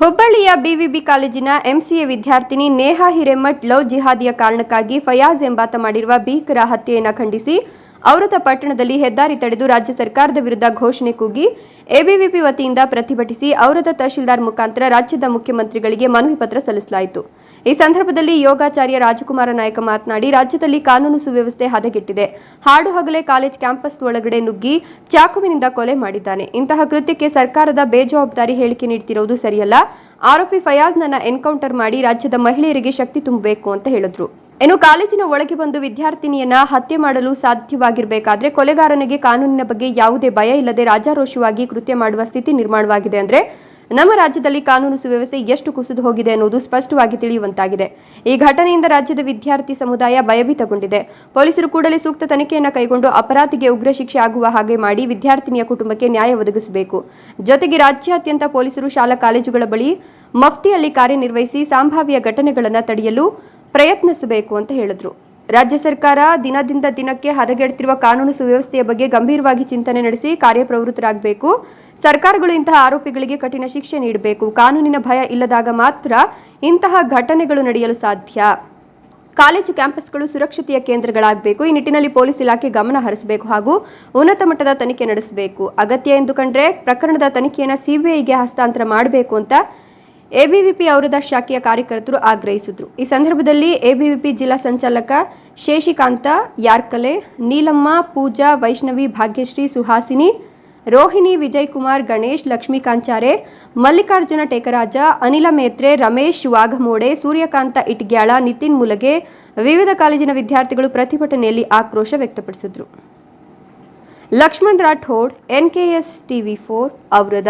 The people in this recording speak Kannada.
ಹುಬ್ಬಳ್ಳಿಯ ಬಿವಿಬಿ ಕಾಲೇಜಿನ ಎಂಸಿಎ ವಿದ್ಯಾರ್ಥಿನಿ ನೇಹಾ ಹಿರೇಮಠ್ ಲವ್ ಜಿಹಾದಿಯ ಕಾರಣಕ್ಕಾಗಿ ಫಯಾಜ್ ಎಂಬಾತ ಮಾಡಿರುವ ಭೀಕರ ಹತ್ಯೆಯನ್ನು ಖಂಡಿಸಿ ಅವೃತ ಪಟ್ಟಣದಲ್ಲಿ ಹೆದ್ದಾರಿ ತಡೆದು ರಾಜ್ಯ ಸರ್ಕಾರದ ವಿರುದ್ಧ ಘೋಷಣೆ ಕೂಗಿ ಎಬಿವಿಪಿ ವತಿಯಿಂದ ಪ್ರತಿಭಟಿಸಿ ಅವೃತ ತಹಶೀಲ್ದಾರ್ ಮುಖಾಂತರ ರಾಜ್ಯದ ಮುಖ್ಯಮಂತ್ರಿಗಳಿಗೆ ಮನವಿ ಪತ್ರ ಸಲ್ಲಿಸಲಾಯಿತು. ಈ ಸಂದರ್ಭದಲ್ಲಿ ಯೋಗಾಚಾರ್ಯ ರಾಜಕುಮಾರ ನಾಯಕ ಮಾತನಾಡಿ, ರಾಜ್ಯದಲ್ಲಿ ಕಾನೂನು ಸುವ್ಯವಸ್ಥೆ ಹದಗೆಟ್ಟಿದೆ. ಹಾಡು ಹಗಲೇ ಕಾಲೇಜ್ ಕ್ಯಾಂಪಸ್ ಒಳಗಡೆ ನುಗ್ಗಿ ಚಾಕುವಿನಿಂದ ಕೊಲೆ ಮಾಡಿದ್ದಾನೆ. ಇಂತಹ ಕೃತ್ಯಕ್ಕೆ ಸರ್ಕಾರದ ಬೇಜವಾಬ್ದಾರಿ ಹೇಳಿಕೆ ನೀಡ್ತಿರೋದು ಸರಿಯಲ್ಲ. ಆರೋಪಿ ಫಯಾಜ್ನನ್ನ ಎನ್ಕೌಂಟರ್ ಮಾಡಿ ರಾಜ್ಯದ ಮಹಿಳೆಯರಿಗೆ ಶಕ್ತಿ ತುಂಬಬೇಕು ಅಂತ ಹೇಳಿದ್ರು. ಇನ್ನು ಕಾಲೇಜಿನ ಒಳಗೆ ಬಂದು ವಿದ್ಯಾರ್ಥಿನಿಯನ್ನ ಹತ್ಯೆ ಮಾಡಲು ಸಾಧ್ಯವಾಗಿರಬೇಕಾದ್ರೆ ಕೊಲೆಗಾರನಿಗೆ ಕಾನೂನಿನ ಬಗ್ಗೆ ಯಾವುದೇ ಭಯ ಇಲ್ಲದೆ ರಾಜಾರೋಷವಾಗಿ ಕೃತ್ಯ ಮಾಡುವ ಸ್ಥಿತಿ ನಿರ್ಮಾಣವಾಗಿದೆ ಅಂದ್ರೆ ನಮ್ಮ ರಾಜ್ಯದಲ್ಲಿ ಕಾನೂನು ಸುವ್ಯವಸ್ಥೆ ಎಷ್ಟು ಕುಸಿದು ಹೋಗಿದೆ ಅನ್ನೋದು ಸ್ಪಷ್ಟವಾಗಿ ತಿಳಿಯುವಂತಾಗಿದೆ. ಈ ಘಟನೆಯಿಂದ ರಾಜ್ಯದ ವಿದ್ಯಾರ್ಥಿ ಸಮುದಾಯ ಭಯಭೀತಗೊಂಡಿದೆ. ಪೊಲೀಸರು ಕೂಡಲೇ ಸೂಕ್ತ ತನಿಖೆಯನ್ನು ಕೈಗೊಂಡು ಅಪರಾಧಿಗೆ ಉಗ್ರ ಶಿಕ್ಷೆ ಆಗುವ ಹಾಗೆ ಮಾಡಿ ವಿದ್ಯಾರ್ಥಿನಿಯ ಕುಟುಂಬಕ್ಕೆ ನ್ಯಾಯ ಒದಗಿಸಬೇಕು. ಜೊತೆಗೆ ರಾಜ್ಯಾದ್ಯಂತ ಪೊಲೀಸರು ಶಾಲಾ ಕಾಲೇಜುಗಳ ಬಳಿ ಮಫ್ತಿಯಲ್ಲಿ ಕಾರ್ಯನಿರ್ವಹಿಸಿ ಸಂಭಾವ್ಯ ಘಟನೆಗಳನ್ನು ತಡೆಯಲು ಪ್ರಯತ್ನಿಸಬೇಕು ಅಂತ ಹೇಳಿದ್ರು. ರಾಜ್ಯ ಸರ್ಕಾರ ದಿನದಿಂದ ದಿನಕ್ಕೆ ಹದಗೆಡುತ್ತಿರುವ ಕಾನೂನು ಸುವ್ಯವಸ್ಥೆಯ ಬಗ್ಗೆ ಗಂಭೀರವಾಗಿ ಚಿಂತನೆ ನಡೆಸಿ ಕಾರ್ಯಪ್ರವೃತ್ತರಾಗಬೇಕು. ಸರ್ಕಾರಗಳು ಇಂತಹ ಆರೋಪಿಗಳಿಗೆ ಕಠಿಣ ಶಿಕ್ಷೆ ನೀಡಬೇಕು. ಕಾನೂನಿನ ಭಯ ಇಲ್ಲದಾಗ ಮಾತ್ರ ಇಂತಹ ಘಟನೆಗಳು ನಡೆಯಲು ಸಾಧ್ಯ. ಕಾಲೇಜು ಕ್ಯಾಂಪಸ್ಗಳು ಸುರಕ್ಷತೆಯ ಕೇಂದ್ರಗಳಾಗಬೇಕು. ಈ ನಿಟ್ಟಿನಲ್ಲಿ ಪೊಲೀಸ್ ಇಲಾಖೆ ಗಮನ ಹರಿಸಬೇಕು ಹಾಗೂ ಉನ್ನತ ಮಟ್ಟದ ತನಿಖೆ ನಡೆಸಬೇಕು. ಅಗತ್ಯ ಎಂದು ಕಂಡ್ರೆ ಪ್ರಕರಣದ ತನಿಖೆಯನ್ನು ಸಿಬಿಐಗೆ ಹಸ್ತಾಂತರ ಮಾಡಬೇಕು ಅಂತ ಎಬಿವಿಪಿ ಔರದ ಶಾಖೆಯ ಕಾರ್ಯಕರ್ತರು ಆಗ್ರಹಿಸಿದ್ರು. ಈ ಸಂದರ್ಭದಲ್ಲಿ ಎಬಿವಿಪಿ ಜಿಲ್ಲಾ ಸಂಚಾಲಕ ಶೇಷಿಕಾಂತ, ಯಾರ್ಕಲೆ, ನೀಲಮ್ಮ, ಪೂಜಾ, ವೈಷ್ಣವಿ, ಭಾಗ್ಯಶ್ರೀ, ಸುಹಾಸಿನಿ ರೋಹಿಣಿ ವಿಜಯ್ ಕುಮಾರ್ ಗಣೇಶ್ ಲಕ್ಷ್ಮೀಕಾಂಚಾರೆ ಮಲ್ಲಿಕಾರ್ಜುನ ಟೇಕರಾಜ, ಅನಿಲ ಮೇತ್ರೆ, ರಮೇಶ್ ವಾಘಮೋಡೆ, ಸೂರ್ಯಕಾಂತ ಇಟ್ಗ್ಯಾಳ, ನಿತಿನ್ ಮುಲಗೆ ವಿವಿಧ ಕಾಲೇಜಿನ ವಿದ್ಯಾರ್ಥಿಗಳು ಪ್ರತಿಭಟನೆಯಲ್ಲಿ ಆಕ್ರೋಶ ವ್ಯಕ್ತಪಡಿಸಿದರು. Lakshman Rathod, NKS TV four Aurad